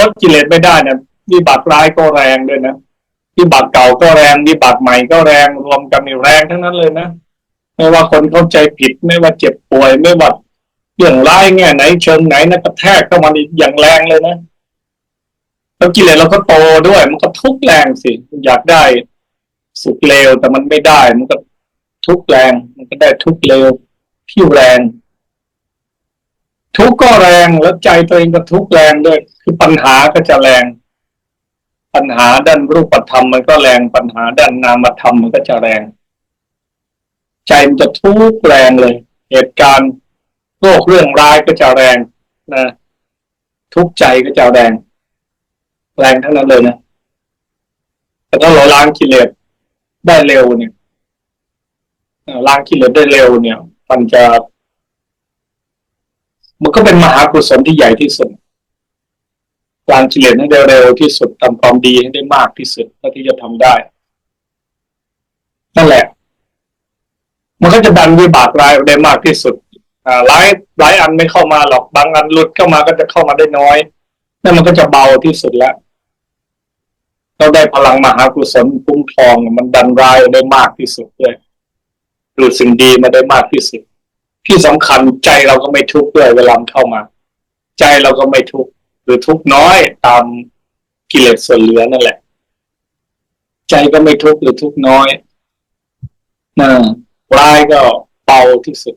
ลดกิเลสไม่ได้นี่ยวิบากร้ายก็แรงด้วยนะวิบากเก่าก็แรงวิบากใหม่ก็แรงรวมกันนี่แรงทั้งนั้นเลยนะไม่ว่าคนเข้าใจผิดไม่ว่าเจ็บป่วยไม่ว่าเรื่องร้ายแง่ไหนเชิงไหนนะกระแทกเข้ามาอย่างแรงเลยนะแล้วกิเลสเราก็โตด้วย มันก็ทุกแรงสิอยากได้สุขเร็วแต่มันไม่ได้ มันก็ทุกแรง มันก็ได้ทุกเร็วผิวแรง ทุกข์ก็แรงแล้วใจตัวเองก็ทุกข์แรงด้วย คือปัญหาก็จะแรง ปัญหาด้านรูปธรรมมันก็แรงปัญหาด้านนามธรรมมันก็จะแรง ใจมันจะทุกข์แรงเลย เหตุการณ์โรคเรื่องร้ายก็จะแรงนะทุกข์ใจก็จะแรง แรงทั้งนั้นเลยนะแต่ถ้าเราล้างกิเลสได้เร็วเนี่ยล้างกิเลสได้เร็วเนี่ย มันจะ มันก็เป็นมหากุศลที่ใหญ่ที่สุดล้างกิเลสให้เร็วที่สุดทำความดีให้ได้มากที่สุดเท่าที่จะทำได้ นั่นแหละ มันก็จะดันวิบากรายได้มากที่สุดอ่าหลายหลายอันไม่เข้ามาหรอกบางอันหลุดเข้ามาก็จะเข้ามาได้น้อยนั่นมันก็จะเบาที่สุดแล้วเราได้พลังมหากุศลคุ้มครอง มันดันร้ายได้มากที่สุดด้วยหรือสิ่งดีมาได้มากที่สุด ที่สำคัญใจเราก็ไม่ทุกข์ด้วยเวลามเข้ามา ใจเราก็ไม่ทุกข์หรือทุกข์น้อยตามกิเลสส่วนเหลือนั่นแหละ ใจก็ไม่ทุกข์หรือทุกข์น้อยนะร้ายก็เบาที่สุด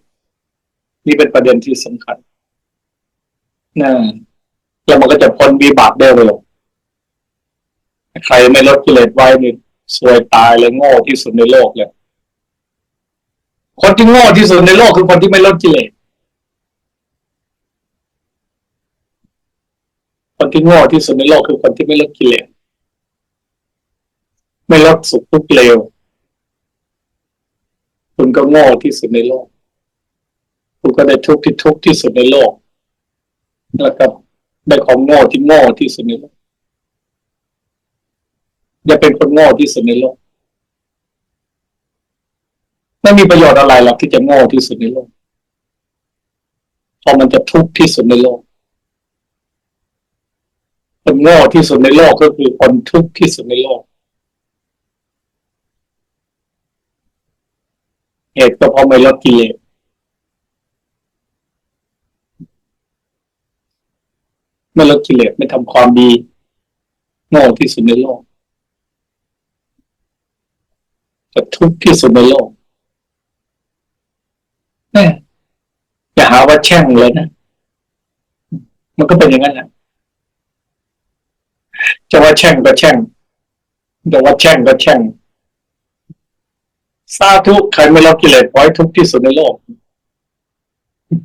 นี่เป็นประเด็นที่สำคัญนะแล้วมันก็จะพ้นวิบากได้เร็วใครไม่ลดกิเลสไว้นี่สวยตายเลยโง่ที่สุดในโลกเลย คนที่โง่ที่สุดในโลกคือคนที่ไม่ลดกิเลสคนที่โง่ที่สุดในโลกคือคนที่ไม่ลดกิเลสไม่ลดสุขทุกข์เลวคุณก็โง่ที่สุดในโลก คุณก็ได้ทุกข์ที่ทุกข์ที่สุดในโลก แล้วก็ได้ของโง่ที่โง่ที่สุดในโลกอย่าเป็นคนโง่ที่สุดในโลก ไม่มีประโยชน์อะไรหรอกที่จะโง่ที่สุดในโลกเพราะมันจะทุกข์ที่สุดในโลกคนโง่ที่สุดในโลกก็คือคนทุกข์ที่สุดในโลก เหตุก็เพราะไม่ลดกิเลสไม่ลดกิเลสไม่ทำความดี โง่ที่สุดในโลกจะทุกข์ที่สุดในโลกแม่อย่า หาว่าแช่งเลยนะมันก็เป็นอย่างนั้นแหละจะว่าแช่งก็แช่งจะว่าแช่งก็แช่งสาธุใครไม่รับกิเลสไว้ทุกที่สุดในโลก